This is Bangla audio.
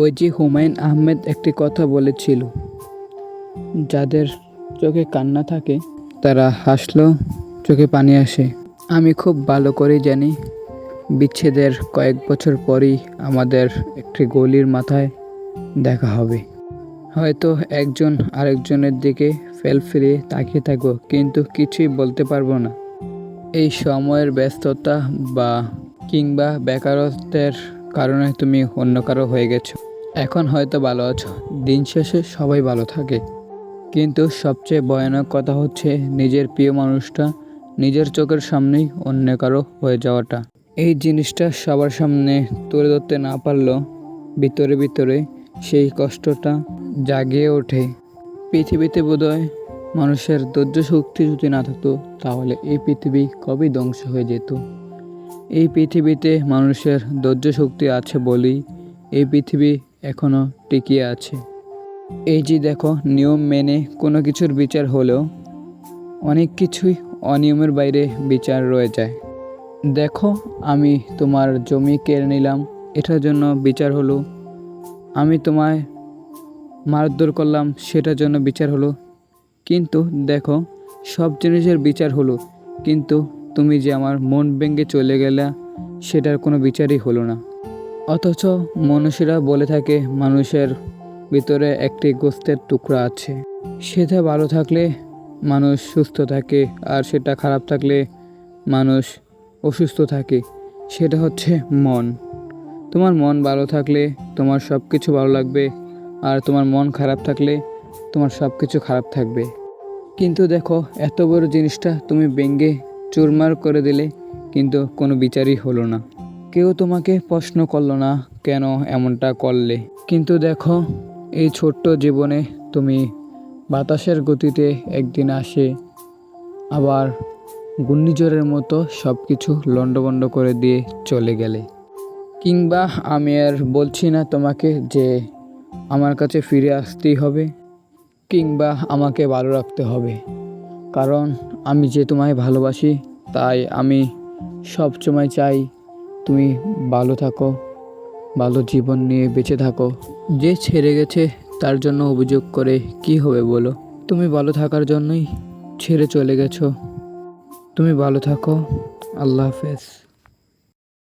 ওই যে হুমায়ুন আহমেদ একটি কথা বলেছিল, যাদের চোখে কান্না থাকে, তারা হাসলেও চোখে পানি আসে। আমি খুব ভালো করেই জানি, বিচ্ছেদের কয়েক বছর পরই আমাদের একটি গলির মাথায় দেখা হবে। হয়তো একজন আরেকজনের দিকে ফেল ফিরিয়ে তাকিয়ে থাকব, কিন্তু কিছুই বলতে পারব না। এই সময়ের ব্যস্ততা বা কিংবা বেকারত্বের কারণে তুমি অন্য কারও হয়ে গেছো। এখন হয়তো ভালো আছো। দিন শেষে সবাই ভালো থাকে। কিন্তু সবচেয়ে ভয়ানক কথা হচ্ছে নিজের প্রিয় মানুষটা নিজের চোখের সামনেই অন্য কারও হয়ে যাওয়াটা। এই জিনিসটা সবার সামনে তুলে ধরতে না পারলেও ভিতরে ভিতরে সেই কষ্টটা জাগিয়ে ওঠে। পৃথিবীতে বোধহয় মানুষের ধৈর্য শক্তি যদি না থাকতো, তাহলে এই পৃথিবী কবেই ধ্বংস হয়ে যেত? এই পৃথিবীতে মানুষের ধৈর্য শক্তি আছে বলেই এই পৃথিবী এখনও টিকিয়ে আছে। এই যে দেখো, নিয়ম মেনে কোনো কিছুর বিচার হলেও অনেক কিছুই অনিয়মের বাইরে বিচার রয়ে যায়। দেখো, আমি তোমার জমি কেড়ে নিলাম, এটার জন্য বিচার হলো। আমি তোমায় মারধর করলাম, সেটার জন্য বিচার হলো। কিন্তু দেখো, সব জিনিসের বিচার হলো। কিন্তু তুমি যে আমার মন ভেঙে চলে গেলা, সেটার কোনো বিচারই হলো না। অথচ মনুষ্যরা বলে থাকে, মানুষের ভিতরে একটি গোস্তের টুকরা আছে। সেটা ভালো থাকলে মানুষ সুস্থ থাকে, আর সেটা খারাপ থাকলে মানুষ অসুস্থ থাকে। সেটা হচ্ছে মন। তোমার মন ভালো থাকলে তোমার সব কিছু ভালো লাগবে, আর তোমার মন খারাপ থাকলে তোমার সব কিছু খারাপ থাকবে। কিন্তু দেখো, এত বড় জিনিসটা তুমি ব্যঙ্গে চুরমার করে দিলে কিন্তু কোনো বিচারই হলো না। কেউ তোমাকে প্রশ্ন করল না কেন এমনটা করলে? কিন্তু দেখো, এই ছোট্ট জীবনে তুমি বাতাসের গতিতে একদিন আসে আবার ঘূর্ণিঝড়ের মতো সব কিছু লণ্ডভণ্ড করে দিয়ে চলে গেলে। কিংবা আমি আর বলছি না তোমাকে যে আমার কাছে ফিরে আসতেই হবে, কিংবা আমাকে ভালো রাখতে হবে। কারণ আমি যে তোমায় ভালোবাসি তাই আমি সবসময় চাই তুমি ভালো থাকো, ভালো জীবন নিয়ে বেঁচে থাকো। যে ছেড়ে গেছে, তার জন্য অভিযোগ করে কি হবে বলো? তুমি ভালো থাকার জন্যই ছেড়ে চলে গেছো। তুমি ভালো থাকো। আল্লাহ হাফেজ।